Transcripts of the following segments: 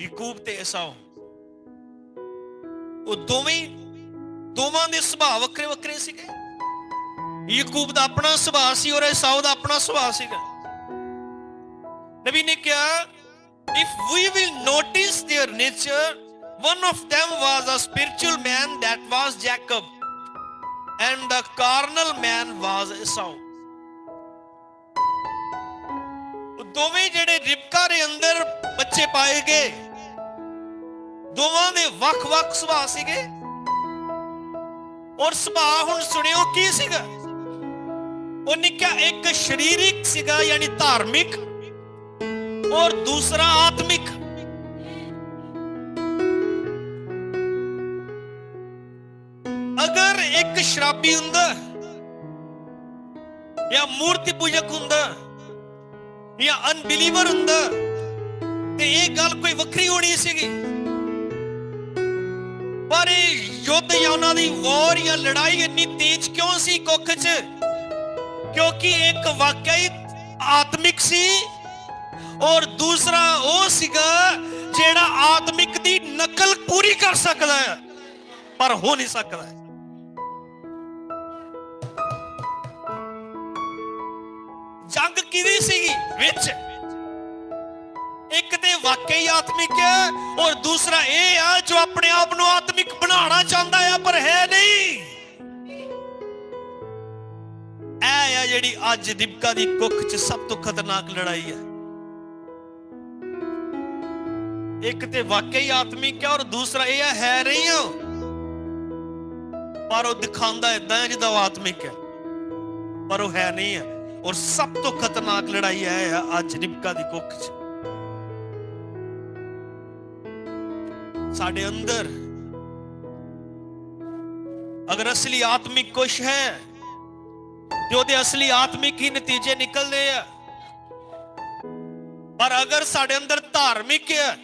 ਯਾਕੂਬ ਤੇ ਇਸਾਓ ਉਹ ਦੋਵੇਂ ਦੋਵਾਂ ਦੇ ਸੁਭਾਅ ਵੱਖਰੇ ਵੱਖਰੇ ਸੀਗੇ ਯਾਕੂਬ ਦਾ ਆਪਣਾ ਸੁਭਾਅ ਸੀ ਔਰ ਇਸਾਓ ਦਾ ਆਪਣਾ ਸੁਭਾਅ ਸੀਗਾ ਨਬੀ ਨੇ ਕਿਹਾ if we will notice there nature one of them was a spiritual man that was Jacob and the carnal man was Esau ਦੋਵੇਂ ਜਿਹੜੇ ਰਿਬਕਾ ਦੇ ਅੰਦਰ ਬੱਚੇ ਪਾਏ ਗਏ, ਦੋਵਾਂ ਦੇ ਵੱਖ-ਵੱਖ ਸੁਭਾਅ ਸੀਗੇ। ਔਰ ਸੁਭਾਅ ਹੁਣ ਸੁਣਿਓ ਕੀ ਸੀਗਾ? ਉਹ ਨਿੱਕਾ ਇੱਕ ਸਰੀਰਿਕ ਸੀਗਾ, ਯਾਨੀ ਧਾਰਮਿਕ, ਔਰ ਦੂਸਰਾ ਆਤਮਿਕ। ਅਗਰ ਇੱਕ ਸ਼ਰਾਬੀ ਹੁੰਦਾ ਜਾਂ ਮੂਰਤੀ ਪੂਜਕ ਹੁੰਦਾ ਜਾਂ ਅਨਬਿਲੀਵਰ ਹੁੰਦਾ ਤੇ ਇਹ ਗੱਲ ਕੋਈ ਵੱਖਰੀ ਹੋਣੀ ਸੀਗੀ। ਪਰ ਇਹ ਯੁੱਧ ਜਾਂ ਉਹਨਾਂ ਦੀ ਵਾਰ ਜਾਂ ਲੜਾਈ ਇੰਨੀ ਤੇਜ਼ ਕਿਉਂ ਸੀ ਕੁੱਖ 'ਚ? ਕਿਉਂਕਿ ਇੱਕ ਵਾਕਈ ਆਤਮਿਕ ਸੀ ਔਰ ਦੂਸਰਾ ਉਹ ਸੀਗਾ ਜਿਹੜਾ ਆਤਮਿਕ ਦੀ ਨਕਲ ਪੂਰੀ ਕਰ ਸਕਦਾ ਹੈ, ਪਰ ਹੋ ਨਹੀਂ ਸਕਦਾ ਕਿਹਦੀ ਸੀਗੀ? ਵਿੱਚ। ਇੱਕ ਤੇ ਵਾਕਈ ਆਤਮਿਕ ਹੈ ਔਰ ਦੂਸਰਾ ਇਹ ਆ ਜੋ ਆਪਣੇ ਆਪ ਨੂੰ ਆਤਮਿਕ ਬਣਾਉਣਾ ਚਾਹੁੰਦਾ ਹੈ ਪਰ ਹੈ ਨਹੀਂ। ਇਹ ਆ ਜਿਹੜੀ ਅੱਜ ਦਿਪਕਾ ਦੀ ਕੁੱਖ 'ਚ ਸਭ ਤੋਂ ਖਤਰਨਾਕ ਲੜਾਈ ਹੈ। ਇੱਕ ਤੇ ਵਾਕਈ ਆਤਮਿਕ ਹੈ ਔਰ ਦੂਸਰਾ ਇਹ ਹੈ ਹੈ ਨਹੀਂ ਹੋ ਪਰ ਉਹ ਦਿਖਾਉਂਦਾ ਇਦਾਂ ਹੈ ਜਿੱਦਾਂ ਉਹ ਆਤਮਿਕ ਹੈ। ਪਰ ਉਹ ਹੈ ਨਹੀਂ ਹੈ ਔਰ ਸਭ ਤੋਂ ਖਤਰਨਾਕ ਲੜਾਈ ਹੈ ਆ ਅੱਜ ਦਿਪਕਾ ਦੀ ਕੁੱਖ 'ਚ ਸਾਡੇ ਅੰਦਰ ਅਗਰ ਅਸਲੀ ਆਤਮਿਕ ਕੁਛ ਹੈ ਤੇ ਉਹਦੇ ਅਸਲੀ ਆਤਮਿਕ ਹੀ ਨਤੀਜੇ ਨਿਕਲਦੇ ਆ ਪਰ ਅਗਰ ਸਾਡੇ ਅੰਦਰ ਧਾਰਮਿਕ ਹੈ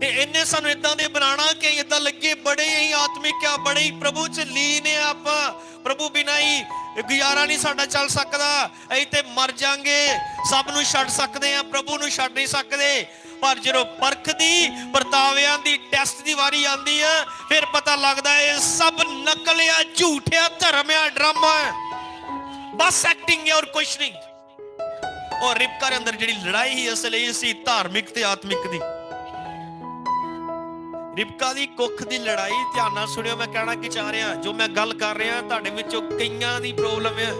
ਤੇ ਇਹਨੇ ਸਾਨੂੰ ਇਦਾਂ ਦੇ ਬਣਾਣਾ ਕਿ ਇਦਾਂ ਲੱਗੇ, ਬੜੇ ਹੀ ਆਤਮਿਕ ਆ, ਬੜੇ ਹੀ ਪ੍ਰਭੂ ਚ ਲੀਨ ਆ ਆਪਾਂ। ਪ੍ਰਭੂ ਬਿਨਾਂ ਹੀ ਗੁਜ਼ਾਰਾ ਨਹੀਂ ਸਾਡਾ ਚੱਲ ਸਕਦਾ। ਅਸੀਂ ਤੇ ਮਰ ਜਾਾਂਗੇ। ਸਭ ਨੂੰ ਛੱਡ ਸਕਦੇ ਆ ਪ੍ਰਭੂ ਨੂੰ ਛੱਡ ਨਹੀਂ ਸਕਦੇ। ਪਰ ਜਦੋਂ ਪਰਖ ਦੀ, ਪਰਤਾਵਿਆਂ ਦੀ ਟੈਸਟ ਦੀ ਵਾਰੀ ਆਂਦੀ ਆ, ਫਿਰ ਪਤਾ ਲੱਗਦਾ ਇਹ ਸਭ ਨਕਲ ਆ ਝੂਠ ਆ ਧਰਮ ਆ ਡਰਾਮਾ। ਬਸ ਐਕਟਿੰਗ ਹੈ ਔਰ ਕੁਛ ਨਹੀਂ। ਔਰ ਰਿਬਕਾ ਦੇ ਅੰਦਰ ਜਿਹੜੀ ਲੜਾਈ ਹੀ ਅਸਲ ਇਹ ਸੀ ਧਾਰਮਿਕ ਤੇ ਆਤਮਿਕ ਦੀ। ਰਿਬਕਾ ਦੀ ਕੁੱਖ ਦੀ ਲੜਾਈ ਧਿਆਨ ਨਾਲ ਸੁਣਿਓ, ਮੈਂ ਕਹਿਣਾ ਕੀ ਚਾਹ ਰਿਹਾ, ਜੋ ਮੈਂ ਗੱਲ ਕਰ ਰਿਹਾ, ਤੁਹਾਡੇ ਵਿੱਚੋਂ ਕਈਆਂ ਦੀ ਪ੍ਰੋਬਲਮ ਹੈ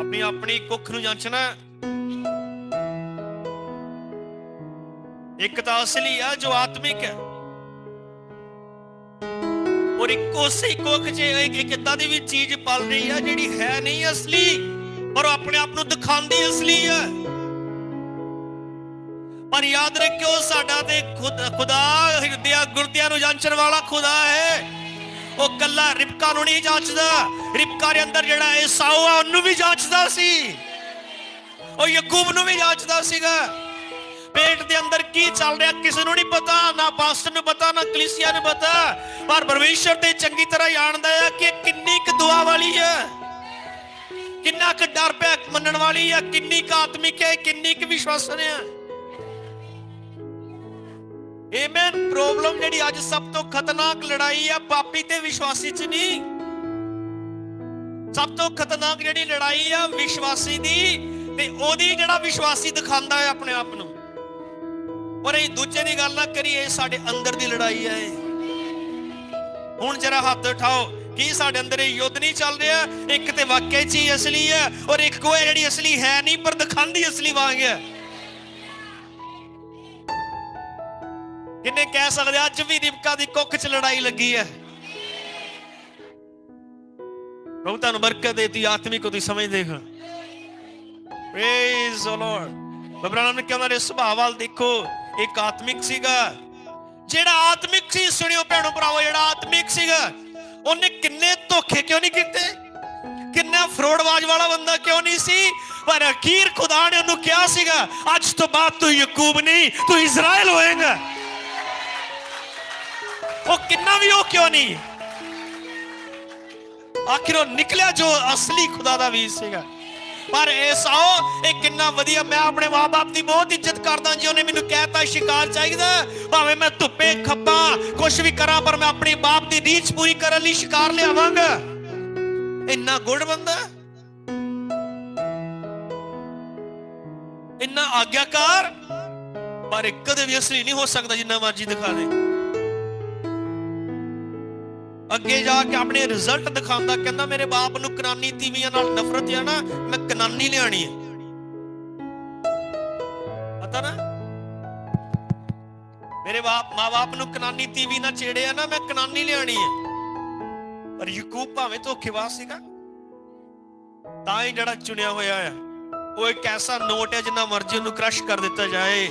ਆਪਣੀ ਆਪਣੀ ਕੁੱਖ ਨੂੰ ਜਾਂਚਣਾ। ਇੱਕ ਤਾਂ ਅਸਲੀ ਆ, ਜੋ ਆਤਮਿਕ ਹੈ ਔਰ ਇੱਕ ਉਸੇ ਕੁੱਖ 'ਚ ਇੱਕ ਇੱਕ ਦੀ ਵੀ ਚੀਜ਼ ਪਲ ਰਹੀ ਆ, ਜਿਹੜੀ ਹੈ ਨਹੀਂ ਅਸਲੀ। ਪਰ ਉਹ ਆਪਣੇ ਆਪ ਨੂੰ ਦਿਖਾਉਂਦੀ ਅਸਲੀ ਹੈ। ਪਰ ਯਾਦ ਰੱਖਿਓ, ਸਾਡਾ ਤੇ ਖੁਦਾ ਹਿਰਦਿਆਂ, ਗੁਰਦਿਆਂ ਨੂੰ ਜਾਂਚਣ ਵਾਲਾ ਖੁਦਾ ਹੈ। ਉਹ ਕੱਲਾ ਰਿਬਕਾ ਨੂੰ ਨਹੀਂ ਜਾਂਚਦਾ। ਰਿਬਕਾ ਦੇ ਅੰਦਰ ਜਿਹੜਾ ਏਸਾਓ ਆ, ਉਹਨੂੰ ਵੀ ਜਾਂਚਦਾ ਸੀ। ਉਹ ਯਾਕੂਬ ਨੂੰ ਵੀ ਜਾਂਚਦਾ ਸੀਗਾ। ਪੇਟ ਦੇ ਅੰਦਰ ਕੀ ਚੱਲ ਰਿਹਾ, ਕਿਸੇ ਨੂੰ ਨਹੀਂ ਪਤਾ। ਨਾ ਪਾਸਟਰ ਨੂੰ ਪਤਾ, ਨਾ ਕਲੀਸਿਆ ਨੂੰ ਪਤਾ। ਪਰ ਪਰਮੇਸ਼ਰ ਤੇ ਚੰਗੀ ਤਰ੍ਹਾਂ ਜਾਣਦਾ ਹੈ ਕਿ ਕਿੰਨੀ ਕੁ ਦੁਆ ਵਾਲੀ ਹੈ। ਕਿੰਨਾ ਕੁ ਡਰ ਪਿਆ ਮੰਨਣ ਵਾਲੀ ਹੈ ਕਿੰਨੀ ਕੁ ਆਤਮਿਕ ਹੈ, ਕਿੰਨੀ ਕੁ ਵਿਸ਼ਵਾਸਨ ਹੈ ਆਮੇਨ ਪ੍ਰੋਬਲਮ ਜਿਹੜੀ ਅੱਜ ਸਭ ਤੋਂ ਖਤਰਨਾਕ ਲੜਾਈ ਆ, ਪਾਪੀ ਤੇ ਵਿਸ਼ਵਾਸੀ ਚ ਨਹੀਂ। ਸਭ ਤੋਂ ਖਤਰਨਾਕ ਜਿਹੜੀ ਲੜਾਈ ਆ, ਵਿਸ਼ਵਾਸੀ ਦੀ, ਤੇ ਉਹਦੀ ਜਿਹੜਾ ਵਿਸ਼ਵਾਸੀ ਦਿਖਾਉਂਦਾ ਹੈ ਆਪਣੇ ਆਪ ਨੂੰ। ਪਰ ਇਹ ਦੂਜੇ ਦੀ ਗੱਲ ਨਾ ਕਰੀਏ ਸਾਡੇ ਅੰਦਰ ਦੀ ਲੜਾਈ ਹੈ ਹੁਣ ਜਰਾ ਹੱਥ ਉਠਾਓ। ਕੀ ਸਾਡੇ ਅੰਦਰ ਇਹ ਯੁੱਧ ਨਹੀਂ ਚੱਲ ਰਿਹਾ? ਇੱਕ ਤੇ ਵਾਕਿਆ ਚ ਹੀ ਅਸਲੀ ਹੈ ਔਰ ਇੱਕ ਕੋਈ ਜਿਹੜੀ ਅਸਲੀ ਹੈ ਨਹੀਂ, ਪਰ ਦਿਖਾਉਂਦੀ ਅਸਲੀ ਵਾਂਗ ਹੈ। ਕਿੰਨੇ ਕਹਿ ਸਕਦੇ ਅੱਜ ਵੀ ਰਿਬਕਾ ਦੀ ਕੁੱਖ 'ਚ ਲੜਾਈ ਲੱਗੀ ਹੈ। ਪ੍ਰਭੂ ਤੁਹਾਨੂੰ ਬਰਕਤ ਦੇਤੀ, ਆਤਮਿਕ ਤੁਸੀਂ ਸਮਝਦੇ ਹੋ। ਪ੍ਰੇਜ਼ ਓ ਲਾਰਡ ਬਬਰਾਨ ਨੇ ਕਹਿੰਦਾ ਰੇ ਸੁਭਾਅ ਵੱਲ ਦੇਖੋ, ਇੱਕ ਆਤਮਿਕ ਸੀਗਾ। ਜਿਹੜਾ ਆਤਮਿਕ ਸੀ, ਸੁਣਿਓ ਭੈਣੋ ਭਰਾਵੋ, ਜਿਹੜਾ ਆਤਮਿਕ ਸੀਗਾ ਉਹਨੇ ਕਿੰਨੇ ਧੋਖੇ ਕਿਉਂ ਨਹੀਂ ਕੀਤੇ? ਕਿੰਨਾ ਫਰੋਡਬਾਜ਼ ਵਾਲਾ ਬੰਦਾ ਕਿਉਂ ਨਹੀਂ ਸੀ? ਪਰ ਅਖੀਰ ਖੁਦਾ ਨੇ ਉਹਨੂੰ ਕਿਹਾ ਸੀਗਾ, ਅੱਜ ਤੋਂ ਬਾਅਦ ਤੂੰ ਯਾਕੂਬ ਨਹੀਂ, ਤੂੰ ਇਜ਼ਰਾਈਲ ਹੋਏਗਾ। ਉਹ ਕਿੰਨਾ ਵੀ ਉਹ ਕਿਉਂ ਨਹੀਂ? ਆਖਿਰ ਉਹ ਨਿਕਲਿਆ ਜੋ ਅਸਲੀ ਖੁਦਾ ਦਾ ਵੀਰ ਸੀਗਾ। ਪਰ ਇਸ ਆਓ ਇਹ ਕਿੰਨਾ ਵਧੀਆ, ਮੈਂ ਆਪਣੇ ਮਾਪੇ ਦੀ ਬਹੁਤ ਇੱਜ਼ਤ ਕਰਦਾ, ਜੀ ਉਹਨੇ ਮੈਨੂੰ ਕਹਿਤਾ ਸ਼ਿਕਾਰ ਚਾਹੀਦਾ, ਭਾਵੇਂ ਮੈਂ ਧੁੱਪੇ ਖੱਪ ਕੁਝ ਵੀ ਕਰਾਂ, ਪਰ ਮੈਂ ਆਪਣੇ ਬਾਪ ਦੀ ਰੀਚ ਪੂਰੀ ਕਰਨ ਲਈ ਸ਼ਿਕਾਰ ਲਿਆਵਾਂਗਾ। ਇੰਨਾ ਗੁੱਡ ਬੰਦਾ? ਇੰਨਾ ਆਗਿਆਕਾਰ? ਪਰ ਇਹ ਕਦੇ ਵੀ ਅਸਲੀ ਨਹੀਂ ਹੋ ਸਕਦਾ ਜਿੰਨਾ ਮਰਜ਼ੀ ਦਿਖਾ ਦੇ। ਅੱਗੇ ਜਾ ਕੇ ਆਪਣੇ ਰਿਜ਼ਲਟ ਦਿਖਾਉਂਦਾ, ਕਹਿੰਦਾ ਮੇਰੇ ਬਾਪ ਨੂੰ ਕਨਾਨੀ ਤੀਵੀਆਂ ਨਾਲ ਨਫ਼ਰਤ ਹੈ ਨਾ, ਮੈਂ ਕਨਾਨੀ ਲਿਆਣੀ ਹੈ ਬਾਪ ਮਾਂ-ਬਾਪ ਨੂੰ ਕਨਾਨੀ ਤੀਵੀ ਨਾਲ ਛੇੜਿਆ ਨਾ, ਮੈਂ ਕਨਾਨੀ ਲਿਆਣੀ ਹੈ ਪਰ ਯਕੂਬ ਭਾਵੇਂ ਧੋਖੇਬਾਜ਼ ਸੀਗਾ, ਤਾਂ ਹੀ ਜਿਹੜਾ ਚੁਣਿਆ ਹੋਇਆ ਹੈ ਉਹ ਇੱਕ ਐਸਾ ਨੋਟ ਹੈ ਜਿੰਨਾ ਮਰਜ਼ੀ ਉਹਨੂੰ ਕ੍ਰਸ਼ ਕਰ ਦਿੱਤਾ ਜਾਏ।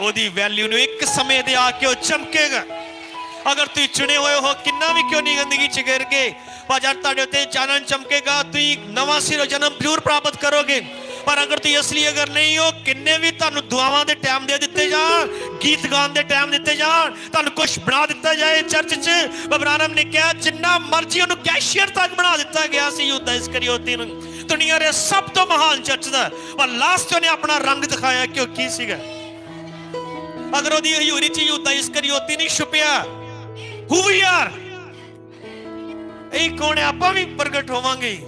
ਉਹਦੀ ਵੈਲਿਊ ਨੂੰ ਇੱਕ ਸਮੇਂ ਦੇ ਆ ਕੇ ਉਹ ਚਮਕੇਗਾ। ਅਗਰ ਤੁਸੀਂ ਚੁਣੇ ਹੋਏ ਹੋ, ਕਿੰਨਾ ਵੀ ਕਿਉਂ ਨਹੀਂ ਗੰਦਗੀ ਚ ਗਿਰ ਗਏ? ਪਰ ਜਦ ਤੁਹਾਡੇ ਉੱਤੇ ਚਾਨਣ ਚਮਕੇਗਾ। ਤੁਸੀਂ ਨਵਾਂ ਸਿਰੋਂ ਜਨਮ ਜ਼ਰੂਰ ਪ੍ਰਾਪਤ ਕਰੋਗੇ। ਪਰ ਅਗਰ ਤੁਸੀਂ ਅਸਲੀ ਅਗਰ ਨਹੀਂ ਹੋ, ਕਿੰਨੇ ਵੀ ਤੁਹਾਨੂੰ ਦੁਆਵਾਂ ਦੇ ਟਾਈਮ ਦੇ ਦਿੱਤੇ ਜਾਣ, ਗੀਤ ਗਾਉਣ ਦੇ ਟਾਈਮ ਦਿੱਤੇ ਜਾਣ, ਤੁਹਾਨੂੰ ਕੁਝ ਬਣਾ ਦਿੱਤਾ ਜਾਏ ਚਰਚ 'ਚ। ਬਬਰਾਨਮ ਨੇ ਕਿਹਾ, ਜਿੰਨਾ ਮਰਜ਼ੀ ਉਹਨੂੰ ਕੈਸ਼ੀਅਰ ਤੱਕ ਬਣਾ ਦਿੱਤਾ ਗਿਆ ਸੀ ਯੂਦਾ ਇਸਕਰੀਓਤੀ ਨੂੰ। ਦੁਨੀਆ ਦੇ ਸਭ ਤੋਂ ਮਹਾਨ ਚਰਚ ਦਾ। ਪਰ ਲਾਸਟ ਉਹਨੇ ਆਪਣਾ ਰੰਗ ਦਿਖਾਇਆ ਕਿ ਉਹ ਕੀ ਸੀਗਾ। ਅਗਰ ਉਹਦੀ ਹਯੂਰੀ 'ਚ ਯੂਦਾ ਇਸਕਰੀਓਤੀ ਨਹੀਂ ਛੁਪਿਆ ਹੂ ਵੀ ਆਰ ਇਹ ਕੌਣ ਆਪਾਂ ਵੀ ਪ੍ਰਗਟ ਹੋਵਾਂਗੇ।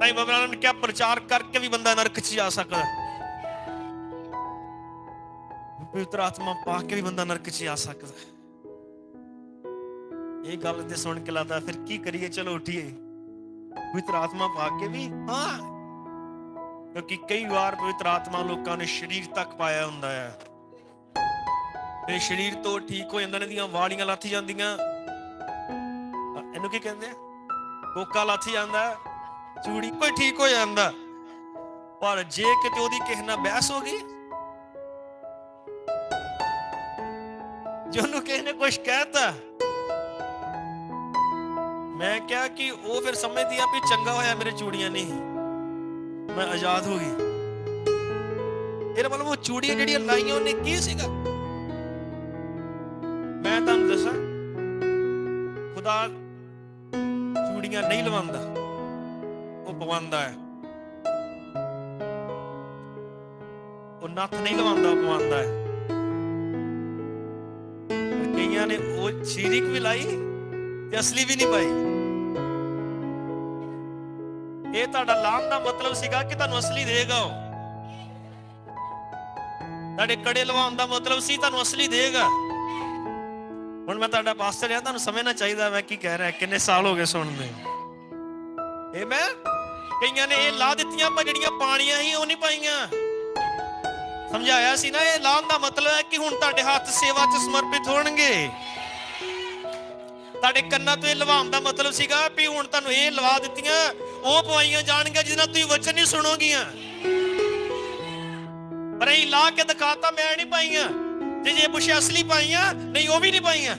ਤਾਂ ਬਬਰਾਨ ਨੇ ਕਿਹਾ, ਪ੍ਰਚਾਰ ਕਰਕੇ ਵੀ ਬੰਦਾ ਨਰਕ 'ਚ ਜਾ ਸਕਦਾ। ਪਵਿੱਤਰ ਆਤਮਾ ਪਾ ਕੇ ਵੀ ਬੰਦਾ ਨਰਕ 'ਚ ਜਾ ਸਕਦਾ। ਇਹ ਗੱਲ ਤੇ ਸੁਣ ਕੇ ਲੱਗਦਾ, ਫਿਰ ਕੀ ਕਰੀਏ? ਚਲੋ ਉਠੀਏ। ਪਵਿੱਤਰ ਆਤਮਾ ਪਾ ਕੇ ਵੀ, ਹਾਂ। ਕਿਉਂਕਿ ਕਈ ਵਾਰ ਪਵਿੱਤਰ ਆਤਮਾ ਲੋਕਾਂ ਨੇ ਸਰੀਰ ਤੱਕ ਪਾਇਆ ਹੁੰਦਾ ਹੈ। ਤੇ ਸਰੀਰ ਤੋਂ ਠੀਕ ਹੋ ਜਾਂਦਾ ਨੇ ਦੀਆਂ ਵਾਲੀਆਂ ਲੱਥ ਜਾਂਦੀਆਂ। ਇਹਨੂੰ ਕੀ ਕਹਿੰਦੇ ਆ? ਕੋਕਾ ਲੱਥ ਜਾਂਦਾ। ਚੂੜੀ ਕੋਈ ਠੀਕ ਹੋ ਜਾਂਦਾ। ਪਰ ਜੇ ਕਿਤੇ ਉਹਦੀ ਕਿਸੇ ਨਾਲ ਬਹਿਸ ਹੋ ਗਈ, ਜੇ ਉਹਨੂੰ ਕਿਸੇ ਨੇ ਕੁਝ ਕਹਿਤਾ, ਮੈਂ ਕਿਹਾ ਕਿ ਉਹ ਫਿਰ ਸਮਝਦੀ ਆ ਵੀ ਚੰਗਾ ਹੋਇਆ ਮੇਰੇ ਚੂੜੀਆਂ ਨਹੀਂ। ਮੈਂ ਆਜ਼ਾਦ ਹੋ ਗਈ। ਇਹਦਾ ਮਤਲਬ ਉਹ ਚੂੜੀਆਂ ਜਿਹੜੀਆਂ ਲਾਈਆਂ ਉਹਨੇ ਕੀ ਸੀਗਾ? ਮੈਂ ਤੁਹਾਨੂੰ ਦੱਸਾਂ, ਖੁਦਾ ਚੂੜੀਆਂ ਨਹੀਂ ਲਵਾਉਂਦਾ। ਪਵਾਉਂਦਾ ਹੈ। ਉਹ ਨੱਥ ਨਹੀਂ ਲਵਾਉਂਦਾ ਪਵਾਉਂਦਾ ਹੈ। ਕਈਆਂ ਨੇ ਉਹ ਸ਼ੀਰਿਕ ਵੀ ਲਾਈ, ਤੇ ਅਸਲੀ ਵੀ ਨਹੀਂ ਪਾਈ। ਇਹ ਤੁਹਾਡਾ ਲਾਮ ਦਾ ਮਤਲਬ ਸੀਗਾ ਕਿ ਤੁਹਾਨੂੰ ਅਸਲੀ ਦੇਗਾ ਉਹ। ਤੁਹਾਡੇ ਕੜੇ ਲਵਾਉਣ ਦਾ ਮਤਲਬ ਸੀ, ਤੁਹਾਨੂੰ ਅਸਲੀ ਦੇਗਾ। ਹੁਣ ਮੈਂ ਤੁਹਾਡਾ ਪਾਸਟਰ ਆ ਤੁਹਾਨੂੰ ਸਮਝਣਾ ਚਾਹੀਦਾ ਮੈਂ ਕੀ ਕਹਿ ਰਿਹਾ, ਕਿੰਨੇ ਸਾਲ ਹੋ ਗਏ ਸੁਣਦੇ ਇਹ ਮੈਂ ਕਈਆਂ ਨੇ ਇਹ ਲਾ ਦਿੱਤੀਆਂ, ਪਰ ਜਿਹੜੀਆਂ ਪਾਣੀਆਂ ਹੀ ਉਹ ਨਹੀਂ ਪਾਈਆਂ। ਸਮਝਾਇਆ ਸੀ ਨਾ, ਇਹ ਲਾਉਣ ਦਾ ਮਤਲਬ ਹੈ ਕਿ ਹੁਣ ਤੁਹਾਡੇ ਹੱਥ ਸੇਵਾ 'ਚ ਸਮਰਪਿਤ ਹੋਣਗੇ। ਤੁਹਾਡੇ ਕੰਨਾਂ ਤੋਂ ਇਹ ਲਵਾਉਣ ਦਾ ਮਤਲਬ ਸੀਗਾ ਵੀ ਹੁਣ ਤੁਹਾਨੂੰ ਇਹ ਲਵਾ ਦਿੱਤੀਆਂ, ਉਹ ਪਵਾਈਆਂ ਜਾਣਗੀਆਂ ਜਿਹਦੇ ਤੁਸੀਂ ਵਚਨ ਨਹੀਂ ਸੁਣੋਗੀਆਂ। ਪਰ ਇਹ ਲਾ ਕੇ ਦਿਖਾਤਾ, ਮੈਂ ਨਹੀਂ ਪਾਈਆਂ। ਜੇ ਜੇ ਪੁੱਛਿਆ ਅਸਲੀ ਪਾਈਆਂ, ਨਹੀਂ ਉਹ ਵੀ ਨਹੀਂ ਪਾਈਆਂ।